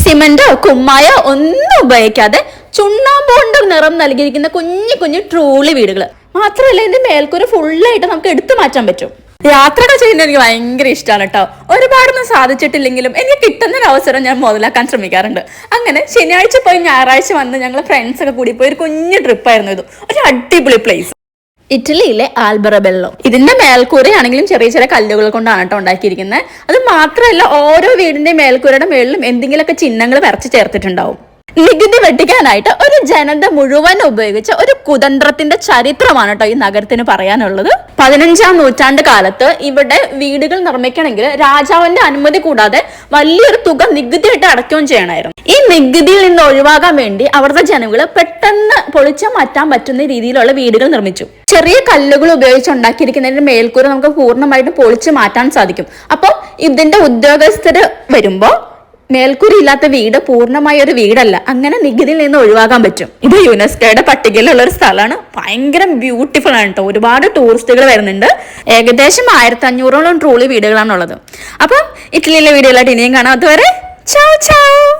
സിമന്റോ കുമ്മായോ ഒന്നും ഉപയോഗിക്കാതെ ചുണ്ണാമ്പ് കൊണ്ട് നിറം നൽകിയിരിക്കുന്ന കുഞ്ഞു കുഞ്ഞു ട്രൂളി വീടുകൾ മാത്രമല്ല ഇതിന്റെ മേൽക്കൂര ഫുള്ളായിട്ട് നമുക്ക് എടുത്തു മാറ്റാൻ പറ്റും. യാത്രകൾ ചെയ്യുന്നത് എനിക്ക് ഭയങ്കര ഇഷ്ടമാണ് കേട്ടോ. ഒരുപാടൊന്നും സാധിച്ചിട്ടില്ലെങ്കിലും എനിക്ക് കിട്ടുന്ന ഒരു അവസരം ഞാൻ മുതലാക്കാൻ ശ്രമിക്കാറുണ്ട്. അങ്ങനെ ശനിയാഴ്ച പോയി ഞായറാഴ്ച വന്ന് ഞങ്ങൾ ഫ്രണ്ട്സ് ഒക്കെ കൂടി പോയി ഒരു കുഞ്ഞു ട്രിപ്പായിരുന്നു ഇത്. ഒരു അടിപൊളി പ്ലേസ് ഇറ്റലിയിലെ ആൽബറബെല്ലോ ഇതിന്റെ മേൽക്കൂരയാണെങ്കിലും ചെറിയ ചെറിയ കല്ലുകൾ കൊണ്ടാണ് കേട്ടോ ഉണ്ടാക്കിയിരിക്കുന്നത്. അത് മാത്രമല്ല ഓരോ വീടിന്റെ മേൽക്കൂരയുടെ മേളിലും എന്തെങ്കിലുമൊക്കെ ചിഹ്നങ്ങൾ വരച്ച് ചേർത്തിട്ടുണ്ടാവും. നികുതി വെട്ടിക്കാനായിട്ട് ഒരു ജനത മുഴുവൻ ഉപയോഗിച്ച ഒരു കുതന്ത്രത്തിന്റെ ചരിത്രമാണ് കേട്ടോ ഈ നഗരത്തിന് പറയാനുള്ളത്. പതിനഞ്ചാം നൂറ്റാണ്ട് കാലത്ത് ഇവിടെ വീടുകൾ നിർമ്മിക്കണമെങ്കിൽ രാജാവിന്റെ അനുമതി കൂടാതെ വലിയൊരു തുക നികുതിയായിട്ട് അടയ്ക്കുകയും ചെയ്യണമായിരുന്നു. ഈ നികുതിയിൽ നിന്ന് ഒഴിവാകാൻ വേണ്ടി അവിടുത്തെ ജനങ്ങൾ പെട്ടെന്ന് പൊളിച്ചു മാറ്റാൻ പറ്റുന്ന രീതിയിലുള്ള വീടുകൾ നിർമ്മിച്ചു. ചെറിയ കല്ലുകൾ ഉപയോഗിച്ച് ഉണ്ടാക്കിയിരിക്കുന്നതിന്റെ മേൽക്കൂര നമുക്ക് പൂർണമായിട്ട് പൊളിച്ച് മാറ്റാൻ സാധിക്കും. അപ്പോൾ ഇതിന്റെ ഉദ്യോഗസ്ഥർ വരുമ്പോൾ മേൽക്കൂരി ഇല്ലാത്ത വീട് പൂർണമായ ഒരു വീടല്ല. അങ്ങനെ നികുതിയിൽ നിന്ന് ഒഴിവാക്കാൻ പറ്റും. ഇത് യുനെസ്കോയുടെ പട്ടികയിലുള്ള ഒരു സ്ഥലമാണ്. ഭയങ്കര ബ്യൂട്ടിഫുൾ ആണ് കേട്ടോ ഒരുപാട് ടൂറിസ്റ്റുകൾ വരുന്നുണ്ട്. ഏകദേശം ആയിരത്തി അഞ്ഞൂറോളം ട്രൂളി വീടുകളാണുള്ളത്. അപ്പം ഇറ്റലിയിലെ വീടുകളായിട്ട് ഇനിയും കാണാം. അതുവരെ ചാവ് ചാവ്